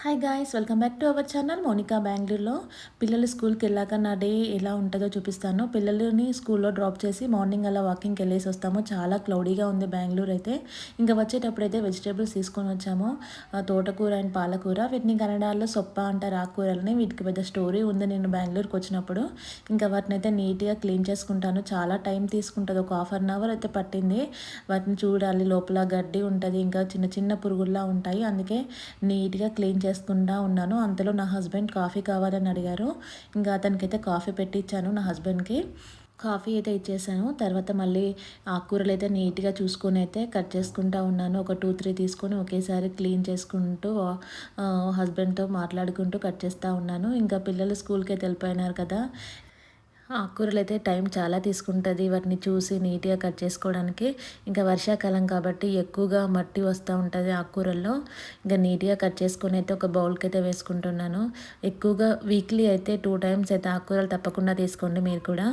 Hi guys welcome back to our channel Monika బెంగళూరులో పిల్లలు స్కూల్కి వెళ్ళాక నా డే ఎలా ఉంటుందో చూపిస్తాను. పిల్లలని స్కూల్లో డ్రాప్ చేసి మార్నింగ్ అలా వాకింగ్కి వెళ్ళేసి వస్తాము. చాలా క్లౌడీగా ఉంది బెంగళూరు అయితే. ఇంకా వచ్చేటప్పుడు అయితే వెజిటేబుల్స్ తీసుకొని వచ్చాము. తోటకూర అండ్ పాలకూర వీటిని కన్నడాల్లో సొప్ప అంటారు ఆకుకూరలని వీటికి పెద్ద స్టోరీ ఉంది నేను బెంగళూరుకి వచ్చినప్పుడు. ఇంకా వాటిని అయితే నీట్గా క్లీన్ చేసుకుంటాను. చాలా టైం తీసుకుంటుంది. ఒక హాఫ్ అన్ అవర్ అయితే పట్టింది. వాటిని చూడాలి. లోపల గడ్డి ఉంటుంది. ఇంకా చిన్న చిన్న పురుగుల్లా ఉంటాయి. అందుకే నీట్గా క్లీన్ చేసుకుంటా ఉన్నాను. అంతలో నా హస్బెండ్ కాఫీ కావాలని అడిగారు. ఇంకా అతనికైతే కాఫీ పెట్టించాను నా హస్బెండ్కి. కాఫీ అయితే ఇచ్చేసాను. తర్వాత మళ్ళీ ఆకుకూరలు అయితే నీట్గా చూసుకొని అయితే కట్ చేసుకుంటా ఉన్నాను. ఒక టూ త్రీ తీసుకొని ఒకేసారి క్లీన్ చేసుకుంటూ హస్బెండ్తో మాట్లాడుకుంటూ కట్ చేస్తూ ఉన్నాను. ఇంకా పిల్లలు స్కూల్కి అయితే వెళ్ళిపోయినారు కదా. ఆకుకూరలు అయితే టైం చాలా తీసుకుంటుంది. వాటిని చూసి నీట్గా కట్ చేసుకోవడానికి. ఇంకా వర్షాకాలం కాబట్టి ఎక్కువగా మట్టి వస్తూ ఉంటుంది ఆకుకూరల్లో. ఇంకా నీట్గా కట్ చేసుకొని అయితే ఒక బౌల్కి అయితే వేసుకుంటున్నాను. ఎక్కువగా వీక్లీ అయితే టూ టైమ్స్ అయితే ఆకుకూరలు తప్పకుండా తీసుకోండి మీరు కూడా.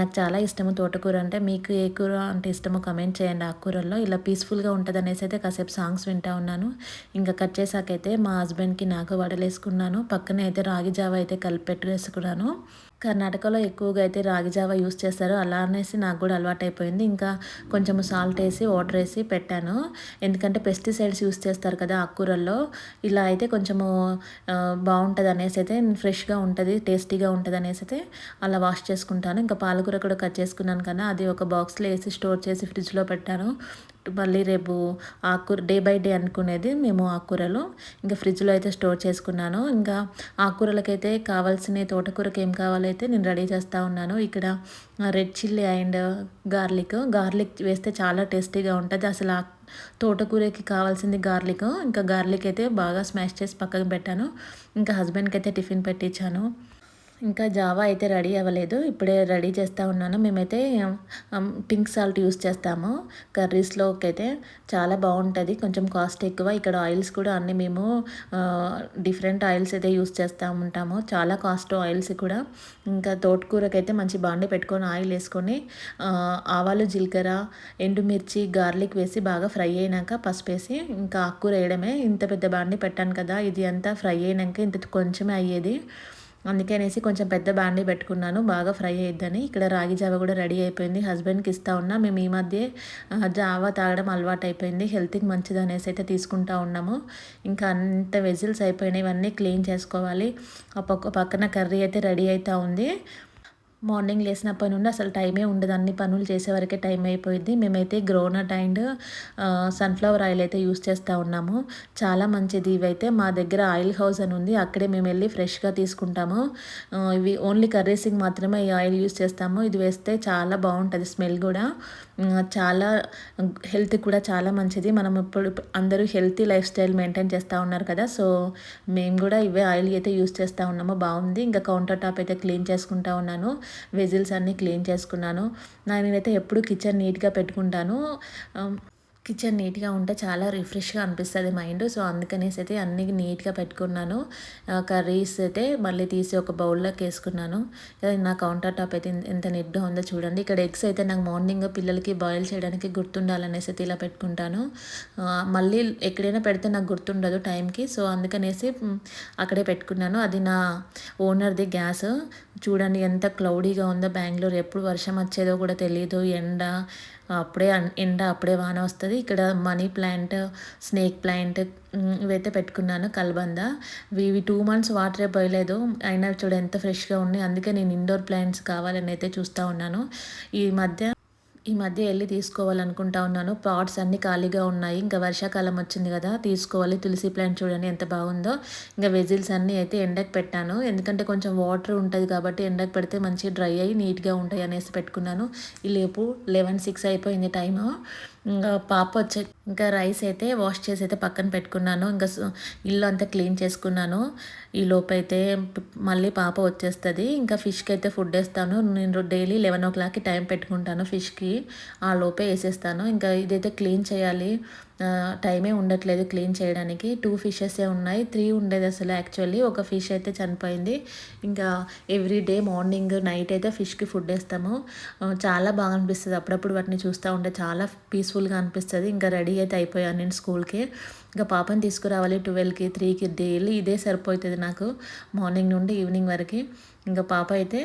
నాకు చాలా ఇష్టము తోటకూర అంటే. మీకు ఏ కూర అంటే ఇష్టమో కమెంట్ చేయండి ఆకుకూరల్లో. ఇలా పీస్ఫుల్గా ఉంటుంది అనేసి అయితే కాసేపు సాంగ్స్ వింటూ ఉన్నాను. ఇంకా కట్ చేసాకైతే మా హస్బెండ్కి నాకు వడలేసుకున్నాను. పక్కనే అయితే రాగి జావ అయితే కలిపి వేసుకున్నాను కర్ణాటకలో ఎక్కువగా అయితే రాగి జావ యూస్ చేస్తారు. అలా అనేసి నాకు కూడా అలవాటు అయిపోయింది ఇంకా కొంచెం సాల్ట్ వేసి వాటర్ వేసి పెట్టాను. ఎందుకంటే పెస్టిసైడ్స్ యూస్ చేస్తారు కదా ఆకుకూరల్లో. ఇలా అయితే కొంచెము బాగుంటుంది అనేసి అయితే ఫ్రెష్గా ఉంటుంది టేస్టీగా ఉంటుంది అనేసి అయితే అలా వాష్ చేసుకుంటాను. ఇంకా పాలకూర కూడా కట్ చేసుకున్నాను కదా అది ఒక బాక్స్లో వేసి స్టోర్ చేసి ఫ్రిడ్జ్లో పెట్టాను. మళ్ళీ రేపు ఆకుకూర డే బై డే అనుకునేది మేము ఆకుకూరలు. ఇంకా ఫ్రిడ్జ్లో అయితే స్టోర్ చేసుకున్నాను. ఇంకా ఆకుకూరలకైతే కావాల్సిన తోటకూరకి ఏం కావాలైతే నేను రెడీ చేస్తూ ఉన్నాను. ఇక్కడ red chilli and garlic. Garlic వేస్తే చాలా టేస్టీగా ఉంటుంది. అసలు ఆ తోటకూరకి కావాల్సింది గార్లిక్. ఇంకా గార్లిక్ అయితే బాగా స్మాష్ చేసి పక్కకు పెట్టాను. ఇంకా హస్బెండ్కి అయితే టిఫిన్ పెట్టించాను ఇంకా జావా అయితే రెడీ అవ్వలేదు. ఇప్పుడే రెడీ చేస్తూ ఉన్నాను. మేమైతే పింక్ సాల్ట్ యూస్ చేస్తాము. కర్రీస్లోకి అయితే చాలా బాగుంటుంది. కొంచెం కాస్ట్ ఎక్కువ. ఇక్కడ ఆయిల్స్ కూడా అన్నీ మేము డిఫరెంట్ ఆయిల్స్ అయితే యూస్ చేస్తూ ఉంటాము. చాలా కాస్ట్ ఆయిల్స్ కూడా. ఇంకా తోటకూరకి అయితే మంచి బాండి పెట్టుకొని ఆయిల్ వేసుకొని ఆవాలు జీలకర్ర ఎండుమిర్చి గార్లిక్ వేసి బాగా ఫ్రై అయినాక పసుపు వేసి ఇంకా ఆకుకూర వేయడమే. ఇంత పెద్ద బాండి పెట్టాను కదా ఇది అంతా ఫ్రై అయినాక ఇంత కొంచెమే అయ్యేది. అందుకే అనేసి కొంచెం పెద్ద బాండీ పెట్టుకున్నాను. బాగా ఫ్రై అయ్యిద్దని ఇక్కడ రాగి జావ కూడా రెడీ అయిపోయింది. హస్బెండ్కి ఇస్తా ఉన్నా. మేము ఈ మధ్య జావ తాగడం అలవాటు అయిపోయింది హెల్త్కి మంచిది అనేసి అయితే తీసుకుంటా ఉన్నాము. ఇంకా అంత వెజిల్స్ అయిపోయినాయి. ఇవన్నీ క్లీన్ చేసుకోవాలి. ఆ పక్క పక్కన కర్రీ అయితే రెడీ అవుతూ ఉంది. మార్నింగ్ లేచినప్పటి నుండి అసలు టైమే ఉండదు. అన్ని పనులు చేసే వరకే టైం అయిపోయింది మేమైతే గ్రోనట్ అండ్ సన్ఫ్లవర్ ఆయిల్ అయితే యూస్ చేస్తూ ఉన్నాము. చాలా మంచిది. ఇవైతే మా దగ్గర ఆయిల్ హౌస్ అని ఉంది. అక్కడే మేము వెళ్ళి ఫ్రెష్గా తీసుకుంటాము. ఇవి ఓన్లీ కర్రీసింగ్ మాత్రమే ఈ ఆయిల్ యూస్ చేస్తాము. ఇది వేస్తే చాలా బాగుంటుంది స్మెల్ కూడా. చాలా హెల్త్ కూడా చాలా మంచిది. మనం ఇప్పుడు అందరూ హెల్తీ లైఫ్ స్టైల్ మెయింటైన్ చేస్తూ ఉన్నారు కదా. సో మేము కూడా ఇవే ఆయిల్ అయితే యూస్ చేస్తూ ఉన్నాము. బాగుంది. ఇంకా కౌంటర్ టాప్ అయితే క్లీన్ చేసుకుంటా ఉన్నాను. వెజిల్స్ అన్నీ క్లీన్ చేసుకున్నాను. నేనైతే ఎప్పుడు కిచెన్ నీట్గా పెట్టుకుంటాను. కిచెన్ నీట్గా ఉంటే చాలా రిఫ్రెష్గా అనిపిస్తుంది మైండ్. సో అందుకనేసి అయితే అన్నీ నీట్గా పెట్టుకున్నాను. కర్రీస్ అయితే మళ్ళీ తీసి ఒక బౌల్లోకి వేసుకున్నాను. నా కౌంటర్ టాప్ అయితే ఎంత నీట్గా ఉందో చూడండి. ఇక్కడ ఎగ్స్ అయితే నాకు మార్నింగ్ పిల్లలకి బాయిల్ చేయడానికి గుర్తుండాలనేసి అయితే ఇలా పెట్టుకుంటాను. మళ్ళీ ఎక్కడైనా పెడితే నాకు గుర్తుండదు టైంకి. సో అందుకనేసి అక్కడే పెట్టుకున్నాను. అది నా ఓనర్ది గ్యాస్. చూడండి ఎంత క్లౌడీగా ఉందో. బెంగళూరు ఎప్పుడు వర్షం వచ్చేదో కూడా తెలియదు ఎండ అప్పుడే ఎండ అప్పుడే వాన వస్తుంది. ఇక్కడ మనీ ప్లాంట్ స్నేక్ ప్లాంట్ ఇవైతే పెట్టుకున్నాను కల్బంద. ఇవి టూ మంత్స్ వాటరే పోయలేదు. అయినా చూడ ఎంత ఫ్రెష్గా ఉన్నాయి. అందుకే నేను ఇండోర్ ప్లాంట్స్ కావాలని అయితే చూస్తూ ఉన్నాను. ఈ మధ్య ఈ మధ్య వెళ్ళి తీసుకోవాలనుకుంటా ఉన్నాను. పాట్స్ అన్నీ ఖాళీగా ఉన్నాయి. ఇంకా వర్షాకాలం వచ్చింది కదా తీసుకోవాలి. తులసి ప్లాంట్ చూడండి ఎంత బాగుందో. ఇంకా వెజిల్స్ అన్నీ అయితే ఎండకు పెట్టాను. ఎందుకంటే కొంచెం వాటర్ ఉంటుంది కాబట్టి ఎండకు పెడితే మంచిగా డ్రై అయ్యి నీట్గా ఉంటాయి అనేసి పెట్టుకున్నాను. ఈ లేపు లెవెన్ సిక్స్ అయిపోయింది టైము. ఇంకా పాప వచ్చే ఇంకా రైస్ అయితే వాష్ చేసి అయితే పక్కన పెట్టుకున్నాను. ఇంకా ఇల్లు అంతా క్లీన్ చేసుకున్నాను. ఈ లోపైతే మళ్ళీ పాప వచ్చేస్తుంది. ఇంకా ఫిష్కి అయితే ఫుడ్ వేస్తాను. నేను డైలీ లెవెన్ ఓ క్లాక్కి టైం పెట్టుకుంటాను ఫిష్కి ఆ లోపే వేసేస్తాను. ఇంకా ఇదైతే క్లీన్ చేయాలి. టైమే ఉండట్లేదు క్లీన్ చేయడానికి. టూ ఫిషెసే ఉన్నాయి. త్రీ ఉండేది అసలు యాక్చువల్లీ ఒక ఫిష్ అయితే చనిపోయింది. ఇంకా ఎవ్రీ డే మార్నింగ్ నైట్ అయితే ఫిష్కి ఫుడ్ వేస్తాము. చాలా బాగా అనిపిస్తుంది. అప్పుడప్పుడు వాటిని చూస్తూ ఉంటే చాలా పీస్ఫుల్గా అనిపిస్తుంది. ఇంకా రెడీ అయితే అయిపోయాను నేను స్కూల్కి ఇంకా పాపని తీసుకురావాలి ట్వెల్వ్కి త్రీకి డైలీ ఇదే సరిపోతుంది నాకు మార్నింగ్ నుండి ఈవినింగ్ వరకు. ఇంకా పాప అయితే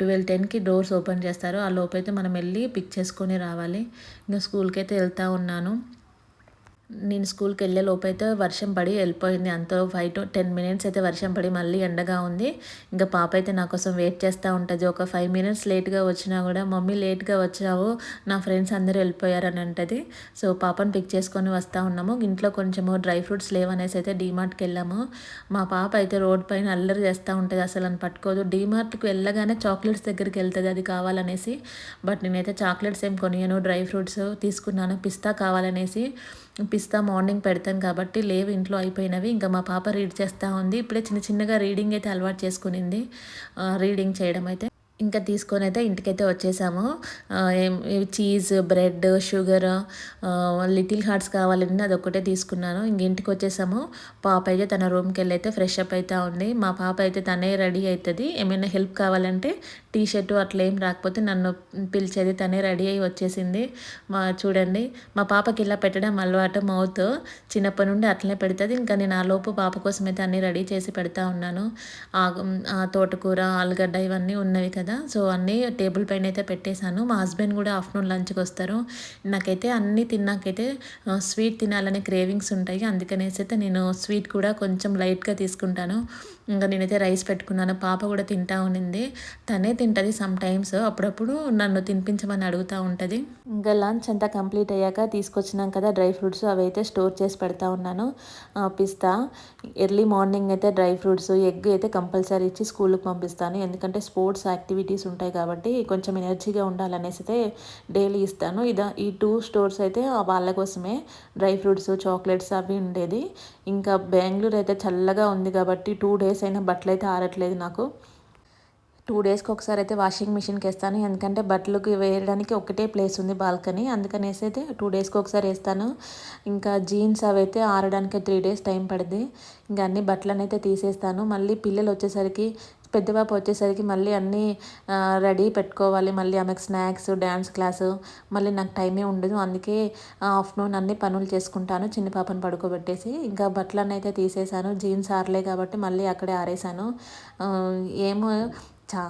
ట్వెల్వ్ టెన్కి డోర్స్ ఓపెన్ చేస్తారు. ఆ లోపైతే మనం వెళ్ళి పిక్ చేసుకొని రావాలి. ఇంకా స్కూల్కి అయితే వెళ్తూ ఉన్నాను. నేను స్కూల్కి వెళ్ళే లోపైతే వర్షం పడి వెళ్ళిపోయింది. అంత ఫైవ్ టు టెన్ మినిట్స్ అయితే వర్షం పడి మళ్ళీ ఎండగా ఉంది. ఇంకా పాప అయితే నా కోసం వెయిట్ చేస్తూ ఉంటుంది. ఒక ఫైవ్ మినిట్స్ లేట్గా వచ్చినా కూడా మమ్మీ లేట్గా వచ్చావు. నా ఫ్రెండ్స్ అందరూ వెళ్ళిపోయారని అంటది. సో పాపను పిక్ చేసుకొని వస్తూ ఉన్నాము. ఇంట్లో కొంచెము డ్రై ఫ్రూట్స్ లేవనేసి అయితే డీమార్ట్కి వెళ్ళాము. మా పాప అయితే రోడ్ పైన అల్లరి చేస్తూ ఉంటుంది. అసలు అని పట్టుకోదు. డీమార్ట్కి వెళ్ళగానే చాక్లెట్స్ దగ్గరికి వెళ్తుంది అది కావాలనేసి. బట్ నేనైతే చాక్లెట్స్ ఏం కొనియను. డ్రై ఫ్రూట్స్ తీసుకున్నాను. పిస్తా కావాలనేసి. పిస్తా మార్నింగ్ పెడతాను కాబట్టి లేవు ఇంట్లో అయిపోయినవి. ఇంకా మా పాప రీడ్ చేస్తూ ఉంది. ఇప్పుడే చిన్న చిన్నగా రీడింగ్ అయితే అలవాటు చేసుకునింది. రీడింగ్ చేయడం అయితే. ఇంకా తీసుకొని అయితే ఇంటికైతే వచ్చేసాము. Cheese bread sugar Little Hearts కావాలని అది ఒక్కటే తీసుకున్నాను. ఇంక ఇంటికి వచ్చేసాము. పాప అయితే తన రూమ్కి వెళ్ళి అయితే ఫ్రెష్ అప్ అవుతా ఉంది. మా పాప అయితే తనే రెడీ అవుతుంది ఏమైనా హెల్ప్ కావాలంటే టీ షర్ట్ అట్లా ఏం రాకపోతే నన్ను పిలిచేది తనే రెడీ అయ్యి వచ్చేసింది. మా చూడండి మా పాపకి ఇలా పెట్టడం అలవాటు మౌత్. చిన్నప్పటి నుండి అట్లనే పెడుతుంది. ఇంకా నేను ఆ లోపు పాప కోసం అయితే అన్నీ రెడీ చేసి పెడతా ఉన్నాను. ఆ తోటకూర ఆలుగడ్డ ఇవన్నీ ఉన్నవి కదా. సో అన్నీ టేబుల్ పైన అయితే పెట్టేశాను. మా హస్బెండ్ కూడా ఆఫ్టర్నూన్ లంచ్కి వస్తారు. నాకైతే అన్నీ తిన్నాకైతే స్వీట్ తినాలనే క్రేవింగ్స్ ఉంటాయి. అందుకనేసి అయితే నేను స్వీట్ కూడా కొంచెం లైట్గా తీసుకుంటాను. ఇంకా నేనైతే రైస్ పెట్టుకున్నాను. పాప కూడా తింటా ఉన్నింది తనే తింటుంది సమ్ టైమ్స్ అప్పుడప్పుడు నన్ను తినిపించమని అడుగుతూ ఉంటుంది. ఇంకా లంచ్ అంతా కంప్లీట్ అయ్యాక తీసుకొచ్చినాం కదా డ్రై ఫ్రూట్స్ అవి అయితే స్టోర్ చేసి పెడతా ఉన్నాను. పిస్తా. ఎర్లీ మార్నింగ్ అయితే డ్రై ఫ్రూట్స్ ఎగ్ అయితే కంపల్సరీ ఇచ్చి స్కూల్కి పంపిస్తాను. ఎందుకంటే స్పోర్ట్స్ యాక్టివిటీస్ ఉంటాయి కాబట్టి కొంచెం ఎనర్జీగా ఉండాలనేసి అయితే డైలీ ఇస్తాను. ఇదా ఈ టూ స్టోర్స్ అయితే వాళ్ళ కోసమే. డ్రై ఫ్రూట్స్ చాక్లెట్స్ అవి ఉండేది. ఇంకా బెంగళూరు అయితే చల్లగా ఉంది కాబట్టి టూ డేస్ అయినా బట్టలు అయితే ఆరట్లేదు నాకు. టూ డేస్కి ఒకసారి అయితే వాషింగ్ మిషన్కి వేస్తాను. ఎందుకంటే బట్టలకు వేయడానికి ఒకటే ప్లేస్ ఉంది బాల్కనీ అందుకనేసి అయితే టూ డేస్కి ఒకసారి వేస్తాను. ఇంకా జీన్స్ అవి అయితే ఆరడానికి త్రీ డేస్ టైం పడుద్ది. ఇంకా అన్ని బట్టలను అయితే తీసేస్తాను. మళ్ళీ పిల్లలు వచ్చేసరికి పెద్ద పాప వచ్చేసరికి మళ్ళీ అన్నీ రెడీ పెట్టుకోవాలి. మళ్ళీ ఆమెకు స్నాక్స్ డ్యాన్స్ క్లాసు మళ్ళీ నాకు టైమే ఉండదు. అందుకే ఆఫ్టర్నూన్ అన్ని పనులు చేసుకుంటాను. చిన్న పాపను పడుకోబెట్టేసి ఇంకా బట్టలన్నీ అయితే తీసేసాను జీన్స్ ఆరలే కాబట్టి మళ్ళీ అక్కడే ఆరేసాను ఏమో చా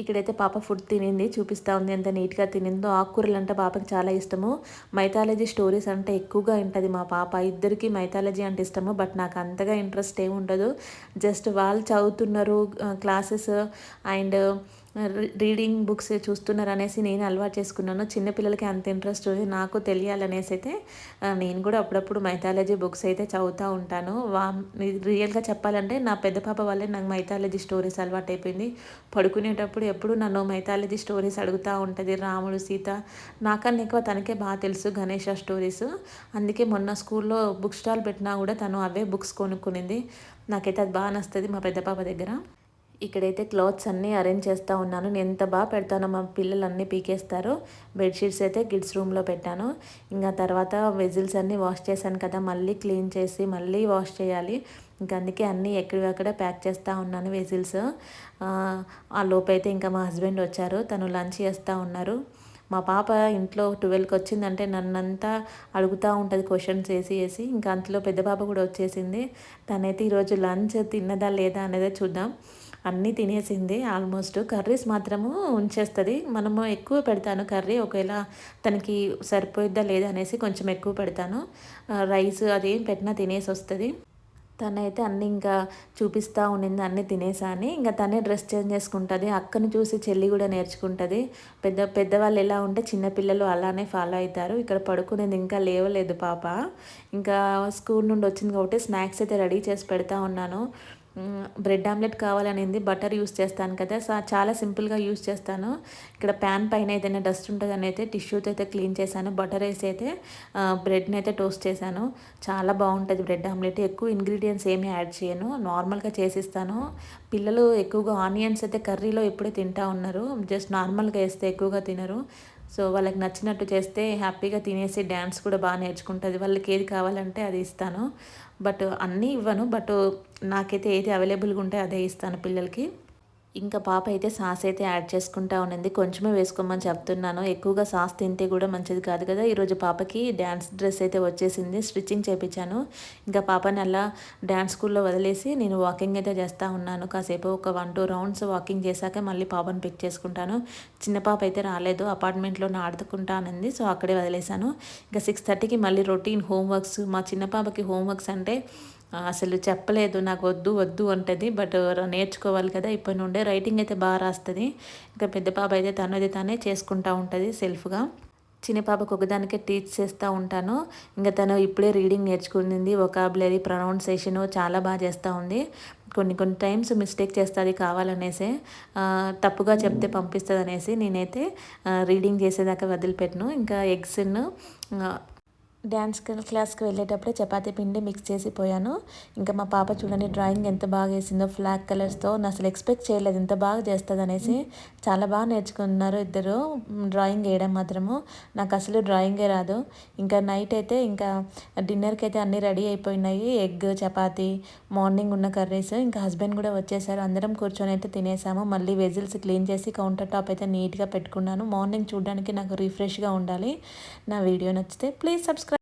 ఇక్కడైతే పాప ఫుడ్ తినింది చూపిస్తూ ఉంది ఎంత నీట్గా తినిందో. ఆకుకూరలు అంటే పాపకి చాలా ఇష్టము. మైథాలజీ స్టోరీస్ అంటే ఎక్కువగా ఉంటుంది మా పాప. ఇద్దరికి మైథాలజీ అంటే ఇష్టము బట్ నాకు అంతగా ఇంట్రెస్ట్ ఏమి ఉండదు జస్ట్ వాళ్ళు చదువుతున్నారు క్లాసెస్ అండ్ రీడింగ్ బుక్స్ చూస్తున్నారు అనేసి నేను అలవాటు చేసుకున్నాను. చిన్నపిల్లలకి అంత ఇంట్రెస్ట్ నాకు తెలియాలనేసి అయితే నేను కూడా అప్పుడప్పుడు మైథాలజీ బుక్స్ అయితే చదువుతూ ఉంటాను. వా రియల్గా చెప్పాలంటే నా పెద్ద పాప వల్లే నాకు మైథాలజీ స్టోరీస్ అలవాటు అయిపోయింది పడుకునేటప్పుడు ఎప్పుడు నన్ను మైథాలజీ స్టోరీస్ అడుగుతూ ఉంటుంది. రాముడు సీత నాకన్నా ఎక్కువ తనకే బాగా తెలుసు గణేష స్టోరీస్. అందుకే మొన్న స్కూల్లో బుక్ స్టాల్ పెట్టినా కూడా తను అవే బుక్స్ కొనుక్కునింది. నాకైతే అది బాగా నస్తుంది మా పెద్ద పాప దగ్గర. ఇక్కడైతే క్లాత్స్ అన్నీ అరేంజ్ చేస్తూ ఉన్నాను. నేను ఎంత బాగా పెడతానో మా పిల్లలు అన్నీ పీకేస్తారు. బెడ్షీట్స్ అయితే కిడ్స్ రూమ్లో పెట్టాను. ఇంకా తర్వాత వెజిల్స్ అన్నీ వాష్ చేశాను కదా మళ్ళీ క్లీన్ చేసి మళ్ళీ వాష్ చేయాలి. ఇంకా అందుకే అన్నీ ఎక్కడివక్కడ ప్యాక్ చేస్తూ ఉన్నాను వెజిల్స్. ఆ లోపైతే ఇంకా మా హస్బెండ్ వచ్చారు. తను లంచ్ చేస్తూ ఉన్నారు. మా పాప ఇంట్లో ట్వెల్వ్కి వచ్చిందంటే నన్నంతా అడుగుతూ ఉంటుంది క్వశ్చన్స్ వేసి వేసి. ఇంకా అంతలో పెద్ద పాప కూడా వచ్చేసింది. తనైతే ఈరోజు లంచ్ తిన్నదా లేదా అనేది చూద్దాం. అన్నీ తినేసింది. ఆల్మోస్ట్ కర్రీస్ మాత్రము ఉంచేస్తుంది. మనము ఎక్కువ పెడతాను కర్రీ. ఒకవేళ తనకి సరిపోయిద్దా లేదా అనేసి కొంచెం ఎక్కువ పెడతాను. రైస్ అదేం పెట్టినా తినేసి వస్తుంది. తనైతే అన్నీ ఇంకా చూపిస్తూ ఉండింది. అన్నీ తినేసాని ఇంకా తనే డ్రెస్ చేంజ్ చేసుకుంటుంది. అక్కని చూసి చెల్లి కూడా నేర్చుకుంటుంది. పెద్ద పెద్దవాళ్ళు ఎలా ఉంటే చిన్నపిల్లలు అలానే ఫాలో అవుతారు. ఇక్కడ పడుకునేది ఇంకా లేవలేదు పాప. ఇంకా స్కూల్ నుండి వచ్చింది కాబట్టి స్నాక్స్ అయితే రెడీ చేసి పెడతా ఉన్నాను. బ్రెడ్ ఆమ్లెట్ కావాలనింది బటర్ యూస్ చేస్తాను కదా సో చాలా సింపుల్గా యూస్ చేస్తాను. ఇక్కడ ప్యాన్ పైన ఏదైనా డస్ట్ ఉంటుందని అయితే టిష్యూతో అయితే క్లీన్ చేశాను బటర్ వేసి అయితే బ్రెడ్ని అయితే టోస్ట్ చేశాను. చాలా బాగుంటుంది బ్రెడ్ ఆమ్లెట్. ఎక్కువ ఇంగ్రీడియంట్స్ ఏమీ యాడ్ చేయను నార్మల్గా చేసిస్తాను. పిల్లలు ఎక్కువగా ఆనియన్స్ అయితే కర్రీలో ఎప్పుడే తింటా ఉన్నారు జస్ట్ నార్మల్గా వేస్తే ఎక్కువగా తినరు. సో వాళ్ళకి నచ్చినట్టు చేస్తే హ్యాపీగా తినేసి డ్యాన్స్ కూడా బాగా నేర్చుకుంటుంది. వాళ్ళకి ఏది కావాలంటే అది ఇస్తాను. బట్ అన్నీ ఇవ్వను. బట్ నాకైతే ఏది అవైలబుల్గా ఉంటే అదే ఇస్తాను పిల్లలకి. ఇంకా పాప అయితే సాస్ అయితే యాడ్ చేసుకుంటా ఉన్నది. కొంచెమే వేసుకోమని చెప్తున్నాను. ఎక్కువగా సాస్ తింటే కూడా మంచిది కాదు కదా. ఈరోజు పాపకి డ్యాన్స్ డ్రెస్ అయితే వచ్చేసింది. స్టిచ్చింగ్ చేయించాను ఇంకా పాపని అలా డ్యాన్స్ స్కూల్లో వదిలేసి నేను వాకింగ్ అయితే చేస్తూ ఉన్నాను. కాసేపు ఒక వన్ టూ రౌండ్స్ వాకింగ్ చేశాక మళ్ళీ పాపను పిక్ చేసుకుంటాను. చిన్న పాప అయితే రాలేదు. అపార్ట్మెంట్లో ఆడుకుంటానంది సో అక్కడే వదిలేశాను. ఇంకా సిక్స్ థర్టీకి మళ్ళీ రొటీన్ హోంవర్క్స్. మా చిన్న పాపకి హోంవర్క్స్ అంటే అసలు చెప్పలేదు నాకు వద్దు వద్దు అంటది. బట్ నేర్చుకోవాలి కదా. ఇప్పటి నుండే రైటింగ్ అయితే బాగా రాస్తుంది. ఇంకా పెద్ద పాప అయితే తనది తానే చేసుకుంటూ ఉంటుంది సెల్ఫ్గా. చిన్న పాపకు ఒకదానికే టీచ్ చేస్తూ ఉంటాను. ఇంకా తను ఇప్పుడే రీడింగ్ నేర్చుకునింది ఒకాబులరీ ప్రొనౌన్సేషను చాలా బాగా చేస్తూ ఉంది. కొన్ని కొన్ని టైమ్స్ మిస్టేక్ చేస్తుంది కావాలనేసి తప్పుగా చెప్తే పంపిస్తుంది అనేసి నేనైతే రీడింగ్ చేసేదాకా వదిలిపెట్టను. ఇంకా ఎగ్స్ను డ్యాన్స్ క్లాస్కి వెళ్ళేటప్పుడే చపాతీ పిండి మిక్స్ చేసి పోయాను. ఇంకా మా పాప చూడండి డ్రాయింగ్ ఎంత బాగా వేసిందో ఫ్లాగ్ కలర్స్తో అసలు ఎక్స్పెక్ట్ చేయలేదు ఎంత బాగా చేస్తుంది అనేసి చాలా బాగా నేర్చుకున్నారు ఇద్దరు డ్రాయింగ్ వేయడం మాత్రము. నాకు అసలు డ్రాయింగే రాదు. ఇంకా నైట్ అయితే ఇంకా డిన్నర్కి అయితే అన్నీ రెడీ అయిపోయినాయి. ఎగ్ చపాతీ మార్నింగ్ ఉన్న కర్రీస్ ఇంకా హస్బెండ్ కూడా వచ్చేసారు. అందరం కూర్చొని అయితే తినేసాము. మళ్ళీ వెజిల్స్ క్లీన్ చేసి కౌంటర్ టాప్ అయితే నీట్గా పెట్టుకున్నాను. మార్నింగ్ చూడడానికి నాకు రిఫ్రెష్గా ఉండాలి. నా వీడియో నచ్చితే ప్లీజ్ సబ్స్క్రైబ్